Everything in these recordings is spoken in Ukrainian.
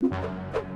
you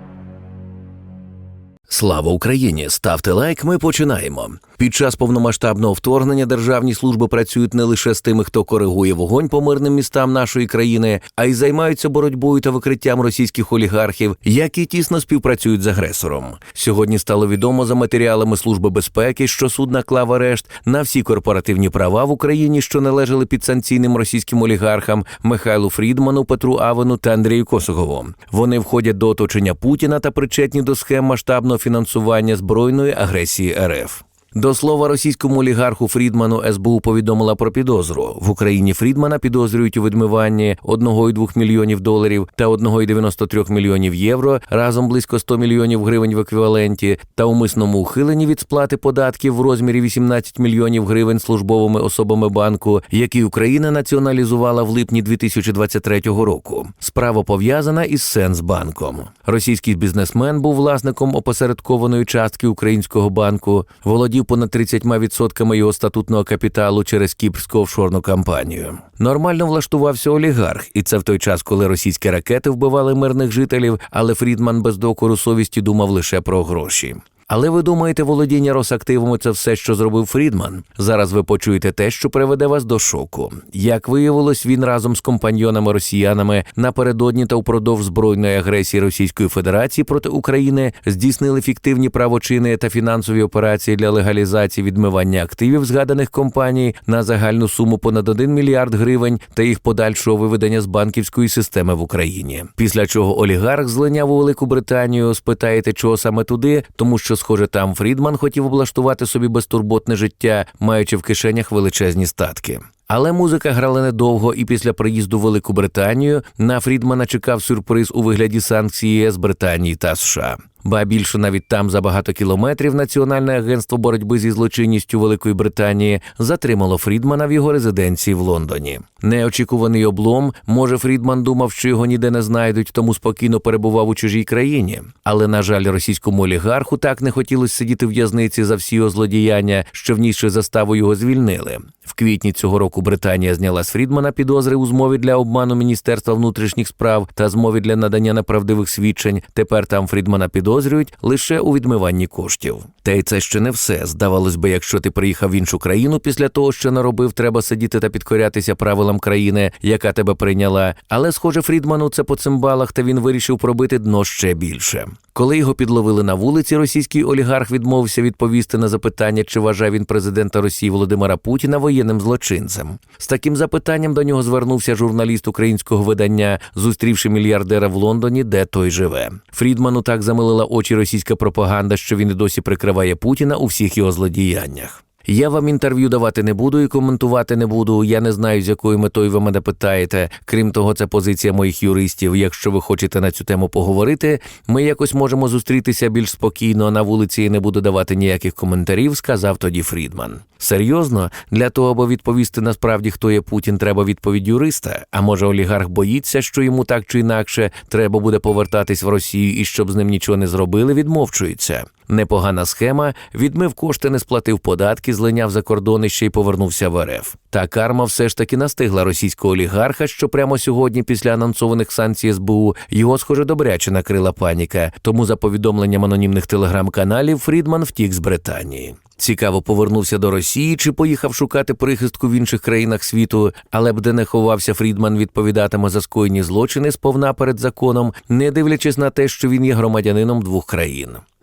Слава Україні! Ставте лайк. Ми починаємо. Під час повномасштабного вторгнення державні служби працюють не лише з тими, хто коригує вогонь по мирним містам нашої країни, а й займаються боротьбою та викриттям російських олігархів, які тісно співпрацюють з агресором. Сьогодні стало відомо за матеріалами Служби безпеки, що суд наклав арешт на всі корпоративні права в Україні, що належали підсанкційним російським олігархам Михайлу Фрідману, Петру Авену та Андрію Косогову. Вони входять до оточення Путіна та причетні до схем масштабного фінансування збройної агресії РФ. До слова, російському олігарху Фрідману СБУ повідомила про підозру. В Україні Фрідмана підозрюють у відмиванні 1,2 мільйонів доларів та 1,93 мільйонів євро, разом близько 100 мільйонів гривень в еквіваленті, та умисному ухиленні від сплати податків в розмірі 18 мільйонів гривень службовими особами банку, які Україна націоналізувала в липні 2023 року. Справа пов'язана із Сенсбанком. Російський бізнесмен був власником опосередкованої частки українського банку, володів понад 30% його статутного капіталу через кіпрську офшорну кампанію. Нормально влаштувався олігарх, і це в той час, коли російські ракети вбивали мирних жителів, але Фрідман без докору совісті думав лише про гроші. Але ви думаєте, володіння Росактивами це все, що зробив Фрідман? Зараз ви почуєте те, що приведе вас до шоку. Як виявилось, він разом з компаньйонами росіянами напередодні та впродовж збройної агресії Російської Федерації проти України здійснили фіктивні правочини та фінансові операції для легалізації відмивання активів згаданих компаній на загальну суму понад 1 мільярд гривень та їх подальшого виведення з банківської системи в Україні. Після чого олігарх злиняв у Велику Британію. Спитаєте, чого саме туди, тому що схоже, там Фрідман хотів облаштувати собі безтурботне життя, маючи в кишенях величезні статки. Але музика грала недовго, і після приїзду в Велику Британію на Фрідмана чекав сюрприз у вигляді санкцій ЄС Британії та США. Ба більше навіть там за багато кілометрів Національне агентство боротьби зі злочинністю Великої Британії затримало Фрідмана в його резиденції в Лондоні. Неочікуваний облом. Може, Фрідман думав, що його ніде не знайдуть, тому спокійно перебував у чужій країні. Але, на жаль, російському олігарху так не хотілося сидіти в в'язниці за всі його злодіяння, що внісши заставу його звільнили. В квітні цього року Британія зняла з Фрідмана підозри у змові для обману Міністерства внутрішніх справ та змові для надання неправдивих свідчень. Тепер там Фрідмана підозрюють лише у відмиванні коштів. Та й це ще не все. Здавалось би, якщо ти приїхав в іншу країну після того, що наробив, треба сидіти та підкорятися правилам країни, яка тебе прийняла. Але, схоже, Фрідману це по цимбалах, та він вирішив пробити дно ще більше. Коли його підловили на вулиці, російський олігарх відмовився відповісти на запитання, чи вважає він президента Росії Володимира Путіна воєнним злочинцем. З таким запитанням до нього звернувся журналіст українського видання, зустрівши мільярдера в Лондоні, де той живе. Фрідману так замилила очі російська пропаганда, що він і досі прикриває Путіна у всіх його злодіяннях. Я вам інтерв'ю давати не буду і коментувати не буду. Я не знаю, з якою метою ви мене питаєте. Крім того, це позиція моїх юристів. Якщо ви хочете на цю тему поговорити, ми якось можемо зустрітися більш спокійно на вулиці і не буду давати ніяких коментарів, сказав тоді Фрідман. Серйозно, для того, аби відповісти насправді, хто є Путін, треба відповідь юриста. А може, олігарх боїться, що йому так чи інакше треба буде повертатись в Росію і щоб з ним нічого не зробили, відмовчується. Непогана схема, відмив кошти, не сплатив податки, злиняв за кордони ще й повернувся в РФ. Та карма все ж таки настигла російського олігарха, що прямо сьогодні, після анонсованих санкцій СБУ, його схоже добряче накрила паніка. Тому, за повідомленням анонімних телеграм-каналів, Фрідман втік з Британії. Цікаво, повернувся до Росії чи поїхав шукати прихистку в інших країнах світу, але б де не ховався Фрідман, відповідатиме за скоєні злочини сповна перед законом, не дивлячись на те, що він є громадянином двох країн.